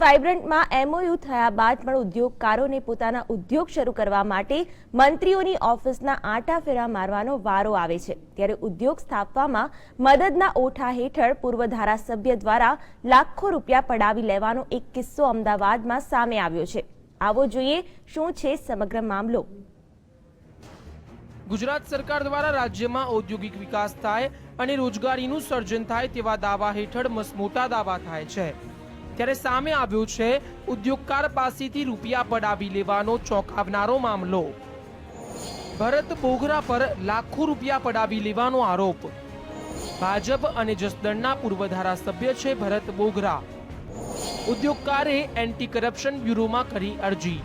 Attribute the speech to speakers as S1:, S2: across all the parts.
S1: વાઇબ્રન્ટમાં MOU થયા બાદ પણ ઉદ્યોગકારોને પોતાના ઉદ્યોગ શરૂ કરવા માટે મંત્રીઓની ઓફિસના આંટા ફેરા મારવાનો વારો આવે છે. ત્યારે ઉદ્યોગ સ્થાપવામાં મદદના ઓઠા હેઠળ પૂર્વ ધારાસભ્ય દ્વારા લાખો રૂપિયા પડાવી લેવાનો એક કિસ્સો અમદાવાદમાં સામે આવ્યો છે. આવો જોઈએ શું છે સમગ્ર મામલો.
S2: ગુજરાત સરકાર દ્વારા રાજ્યમાં ઔદ્યોગિક વિકાસ થાય અને રોજગારીનું સર્જન થાય તેવા દાવા હેઠળ મસમોટા દાવા થાય છે. ત્યારે સામે આવ્યો છે ઉદ્યોગકાર પાસેથી રૂપિયા પડાવી લેવાનો ચોંકાવનારો મામલો. ભરત બોગરા પર લાખો રૂપિયા પડાવી લેવાનો આરોપ. ભાજપ અને જસદણના પૂર્વ ધારાસભ્ય છે ભરત બોગરા. ઉદ્યોગકારે એન્ટી કરપ્શન બ્યુરોમાં કરી અરજી.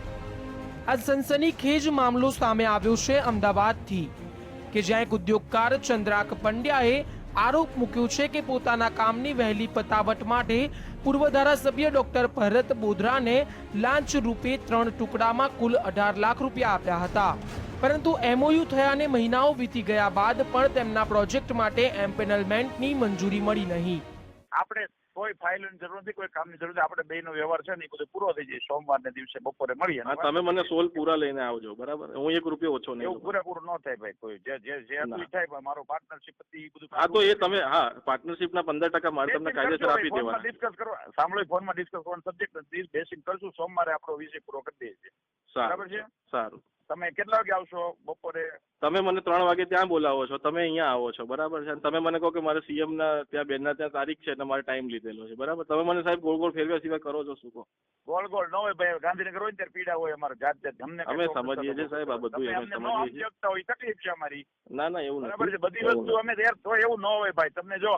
S2: આ સનસનીખેજ મામલો સામે આવ્યો છે અમદાવાદથી. કે જ્યાં એક ઉદ્યોગકાર ચંદ્રાક પંડ્યાએ આરોપ મૂક્યો છે કે પોતાના કામની વહેલી પતાવટ માટે પૂર્વ ધારાસભ્ય ડોક્ટર ભરત બોધરાને લાંચ રૂપે ત્રણ ટુકડામાં કુલ અઢાર લાખ રૂપિયા આપ્યા હતા. પરંતુ એમઓયુ થયાને મહિનાઓ વીતી ગયા બાદ પણ તેમના પ્રોજેક્ટ માટે એમ્પેનલમેન્ટની મંજૂરી મળી નહીં.
S3: આપણે કોઈ ફાઇલોની જરૂર નથી કોઈ કામની જરૂર નથી. આપણે બેનો વ્યવહાર છે ને એ બધું પૂરો થઈ જાય. સોમવારને દિવસે બપોરે મળીએ
S4: હા તમે મને સોલ પૂરા લઈને આવજો બરાબર? હું એક રૂપિયો ઓછો નહીં
S3: એવું. પૂરેપૂરું ન થાય ભાઈ કોઈ. જે જે જે હતું થાય પણ મારો પાર્ટનરશિપ હતી એ બધું
S4: હા તો એ તમે હા પાર્ટનરશિપ ના પંદર ટકા મારે તમને કાયદેસર આપી દેવાના.
S3: ડિસ્કસ કરવા સાંભળો ફોનમાં ડિસ્કસ કરવાનો સબ્જેક્ટ નથી બેસીને કરશું. સોમવારે આપણો વિષય પૂરો કરી દઈએ છીએ. બરાબર છે?
S4: સારું.
S3: તમે કેટલા વાગે આવશો બપોરે?
S4: તમે મને ત્રણ વાગે ત્યાં બોલાવો છો તમે અહીંયા આવો છો બરાબર છે? તમે મને કહો કે મારે સીએમ ના ત્યાં બેનના ત્યાં તારીખ છે એટલે મારે ટાઈમ લીધેલો છે બરાબર? તમે મને સાહેબ ગોળ ગોળ ફેરવ્યા સિવાય કરો છો શું કહો?
S3: ગોળ ગોળ ન હોય ભાઈ ગાંધીનગર હોય ને ત્યારે પીડા હોય અમારે જાત જાત અમને
S4: અમે સમજીએ છીએ સાહેબ, આ બધું અમે સમજીએ
S3: હોય તકલીફ છે અમારી.
S4: ના ના એવું
S3: બરાબર છે? બધી વસ્તુ અમે તૈયાર તો એવું ન હોય ભાઈ. તમને જો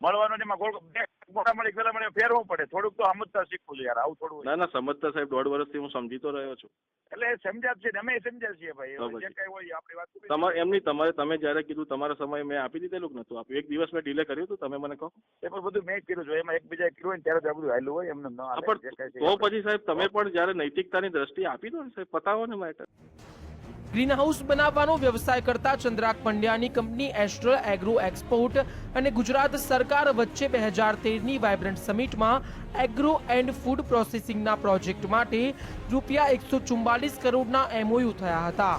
S3: મળવાનું એમાં ગોળ બે મોટા મળી પેલા મને ફેરવું પડે. થોડુંક તો સમજતા શીખવું જોઈએ યાર. આવું થોડું
S4: ના ના સમજતા સાહેબ દોઢ વર્ષથી હું સમજી તો રહ્યો છું.
S3: એટલે સમજ્યા છે ને અમે સમજ્યા છીએ ભાઈ. જે કઈ હોય આપણી વાત
S4: તમારે. એમની તમારે તમે જ્યારે કીધું તમારા સમય મેં આપી દીધેલું નતું આપ્યું એક દિવસ મેં ડીલે કર્યું હતું તમે મને કહો.
S3: એ પણ બધું મેં જ કર્યું છે. એમાં એકબીજા કર્યું હોય ત્યારે આ બધું હાલ્યું હોય એમને ન જે
S4: તો પછી સાહેબ તમે પણ જયારે નૈતિકતાની દ્રષ્ટિ આપી દો ને સાહેબ પતાવો ને મેટર
S2: ગ્રીન હાઉસ બનાવવાનો વ્યવસાય કરતા ચંદ્રાક પંડ્યાની કંપની એસ્ટ્રલ એગ્રો એક્સપોર્ટ અને ગુજરાત સરકાર વચ્ચે બે હજાર તેરની વાઇબ્રન્ટ સમિટમાં એગ્રો એન્ડ ફૂડ પ્રોસેસિંગના પ્રોજેક્ટ માટે રૂપિયા એકસો ચુમ્બાલીસ કરોડના એમઓયુ થયા હતા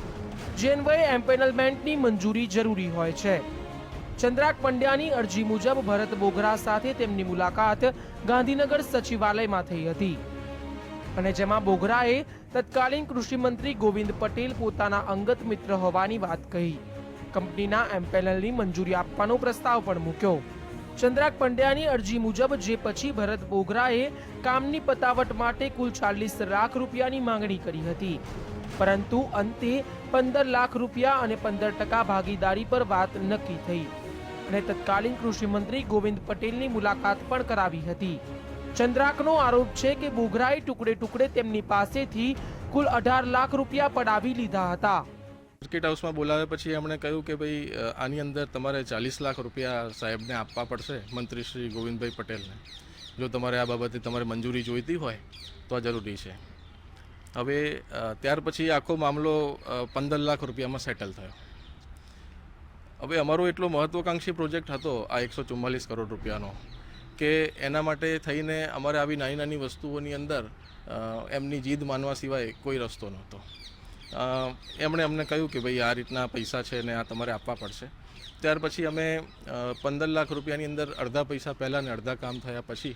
S2: જે અન્વયે એમ્પેનલમેન્ટની મંજૂરી જરૂરી હોય છે. ચંદ્રાક પંડ્યાની અરજી મુજબ ભરત બોગરા સાથે તેમની મુલાકાત ગાંધીનગર સચિવાલયમાં થઈ હતી. અને જેમાં બોગરાએ તત્કાલીન કૃષિ મંત્રી ગોવિંદ પટેલ પોતાના અંગત મિત્ર હોવાની વાત કહી. કંપનીના એમ્પેનલની મંજૂરી આપવાનો પ્રસ્તાવ પણ મૂક્યો. ચંદ્રાક પંડ્યાની અરજી મુજબ જે પછી ભરત બોગરાએ કામની પતાવટ માટે કુલ ચાલીસ લાખ રૂપિયાની માંગણી કરી હતી. પરંતુ અંતે પંદર લાખ રૂપિયા અને પંદર ટકા ભાગીદારી પર વાત નક્કી થઈ. અને તત્કાલીન કૃષિ મંત્રી ગોવિંદ પટેલની મુલાકાત પણ કરાવી હતી. ચંદ્રાકનો આરોપ છે કે બોઘરાએ ટુકડે ટુકડે તેમની પાસેથી કુલ અઢાર લાખ રૂપિયા પડાવી લીધા હતા.
S5: ક્રિકેટ હાઉસમાં બોલાવ્યા પછી એમણે કહ્યું કે ભાઈ આની અંદર તમારે ચાલીસ લાખ રૂપિયા સાહેબને આપવા પડશે મંત્રી શ્રી ગોવિંદભાઈ પટેલને. જો તમારે આ બાબતે તમારે મંજૂરી જોઈતી હોય, તો આ જરૂરી છે. હવે ત્યાર પછી આખો મામલો પંદર લાખ રૂપિયામાં સેટલ થયો. હવે અમારો એટલો મહત્વાકાંક્ષી પ્રોજેક્ટ હતો, આ એકસો ચુમ્માલીસ કરોડ રૂપિયાનો. કે એના માટે થઈને અમારે આવી નાની નાની વસ્તુઓની અંદર એમની જીદ માનવા સિવાય કોઈ રસ્તો નહોતો. એમણે અમને કહ્યું કે ભાઈ, આ રીતના પૈસા છે ને આ તમારે આપવા પડશે. ત્યાર પછી અમે પંદર લાખ રૂપિયાની અંદર અડધા પૈસા પહેલાં ને અડધા કામ થયા પછી,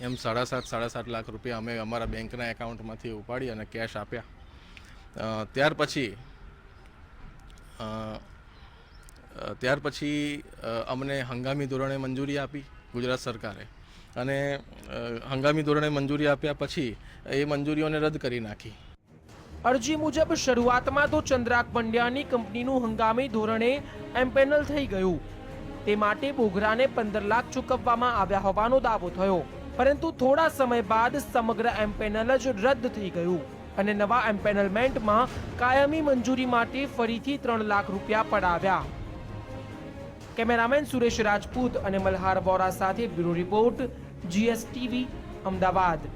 S5: એમ સાડા સાત સાડા સાત લાખ રૂપિયા અમે અમારા બેંકના એકાઉન્ટમાંથી ઉપાડી અને કેશ આપ્યા. ત્યાર પછી ત્યાર પછી અમને હંગામી ધોરણે મંજૂરી આપી ગુજરાત સરકારે. અને હંગામી ધોરણે મંજૂરી આપ્યા પછી એ મંજૂરીઓને રદ કરી નાખી.
S2: અરજી મુજબ શરૂઆતમાં તો ચંદ્રાક પંડ્યાની કંપનીનું હંગામી ધોરણે એમ્પેનલ થઈ ગયું. તે માટે બોગરાને પંદર લાખ ચૂકવવામાં આવ્યા હોવાનો દાવો થયો. પરંતુ થોડા સમય બાદ સમગ્ર એમ્પેનલ જ રદ થઈ ગયું અને નવા એમ્પેનલમેન્ટમાં કાયમી મંજૂરી માટે ફરીથી ત્રણ લાખ રૂપિયા પડાવ્યા. કેમેરામેન સુરેશ રાજપૂત અને મલ્હાર વોરા સાથે બ્યુરો રિપોર્ટ જીએસટીવી અમદાવાદ.